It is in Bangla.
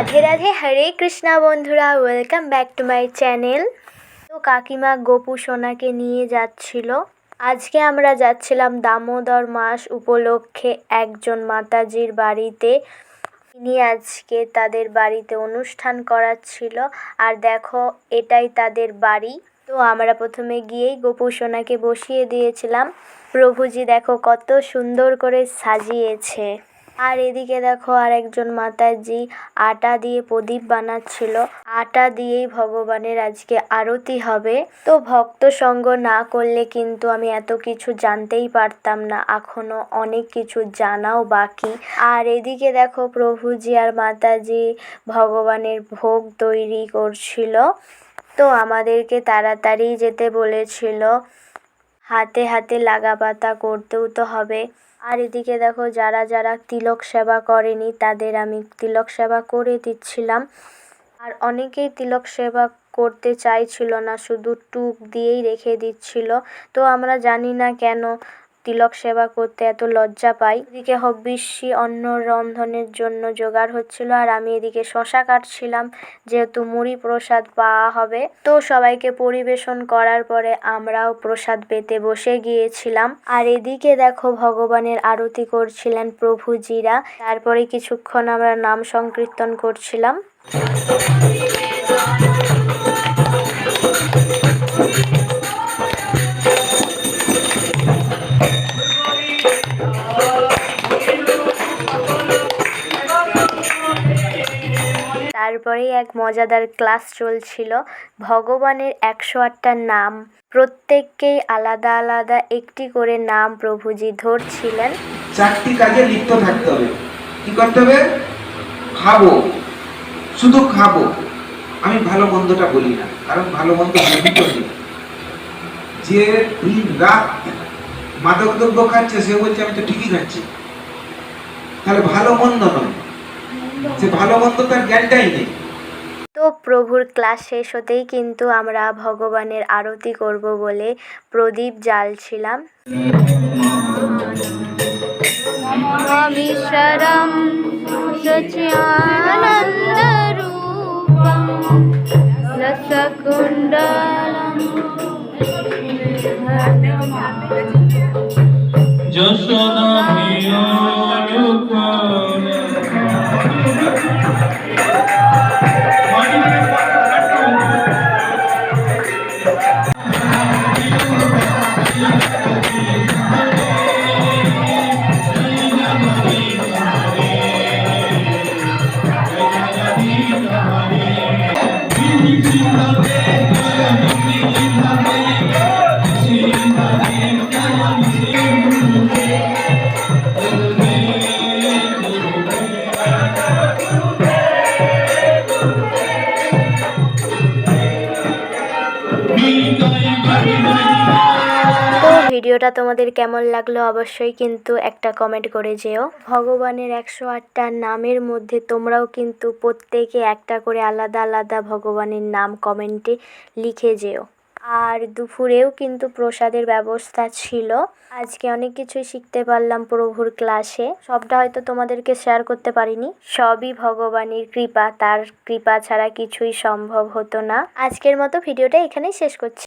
রাধে রাধে, হরে কৃষ্ণা বন্ধুরা welcome back to my channel তো কাকিমা গোপু সোনাকে নিয়ে যাচ্ছিল। আজকে আমরা যাচ্ছিলাম দামোদর মাস উপলক্ষে একজন মাতাজির বাড়িতে। তিনি আজকে তাদের বাড়িতে অনুষ্ঠান করাচ্ছিল। আর দেখো, এটাই তাদের বাড়ি। তো আমরা প্রথমে গিয়েই গোপু সোনাকে বসিয়ে দিয়েছিলাম। প্রভুজি দেখো কত সুন্দর করে সাজিয়েছে। আর এদিকে দেখো আর একজন মাতাজি আটা দিয়ে প্রদীপ বানাচ্ছিল। আটা দিয়েই ভগবানের আজকে আরতি হবে। তো ভক্ত সঙ্গ না করলে কিন্তু আমি এত কিছু জানতেই পারতাম না। এখনও অনেক কিছু জানাও বাকি। আর এদিকে দেখো প্রভুজি আর মাতাজি ভগবানের ভোগ তৈরি করছিল। তো আমাদেরকে তাড়াতাড়ি যেতে বলেছিল। হাতে হাতে লাগা পাতা করতেও তো হবে। আর এদিকে দেখো, যারা যারা তিলক সেবা করেনি, তাদের আমি তিলক সেবা করে দিচ্ছিলাম। আর অনেকেই তিলক সেবা করতে চাইছিল না, শুধু টুক দিয়েই রেখে দিচ্ছিল। তো আমরা জানি না কেন তিলক সেবা করতে এত লজ্জা পাই। এদিকে হব্বিষ্যি অন্ন রন্ধনের জন্য জোগাড় হচ্ছিল আর আমি এদিকে শশা কাটছিলাম, যেহেতু মুড়ি প্রসাদ পাওয়া হবে। তো সবাইকে পরিবেশন করার পরে আমরাও প্রসাদ পেতে বসে গিয়েছিলাম। আর এদিকে দেখো ভগবানের আরতি করছিলেন প্রভুজিরা। তারপরে কিছুক্ষণ আমরা নাম সংকীর্তন করছিলাম। তারপরেই এক মজাদার ক্লাস চলছিল। ভগবানের একশো আটটা নাম। প্রত্যেককেই আলাদা আলাদা একটি করে নাম প্রভুজি ধরছিলেন। চারটি কাজে লিপ্ত থাকতে হবে। কি করতে হবে? খাব। শুধু খাব। আমি ভালো মন্দটা বলি না, কারণ ভালো মন্দ যে দিন রাত মাদক দ্রব্য খাচ্ছে, সে বলছে, আমি তো ঠিকই খাচ্ছি। তাহলে ভালো মন্দ নয়। যে ভালো মন্দ তার জ্ঞানটাই নেই। তো প্রভুর ক্লাস শেষ হতেই কিন্তু আমরা ভগবানের আরতি করব বলে প্রদীপ জ্বালছিলাম। ভবিষ্যরম যশোদা ভিডিওটা তোমাদের কেমন লাগল অবশ্যই কিন্তু একটা কমেন্ট করে যেও। ভগবানের একশো আটটা নামের মধ্যে তোমরাও কিন্তু প্রত্যেকে একটা করে আলাদা আলাদা ভগবানের নাম কমেন্টে লিখে যেও। আর দুপুরেও কিন্তু প্রসাদের ব্যবস্থা ছিল। আজকে অনেক কিছুই শিখতে পারলাম প্রভুর ক্লাসে সবটা হয়তো তোমাদেরকে শেয়ার করতে পারিনি। সবই ভগবানের কৃপা। তার কৃপা ছাড়া কিছুই সম্ভব হতো না। আজকের মতো ভিডিওটা এখানেই শেষ করছি।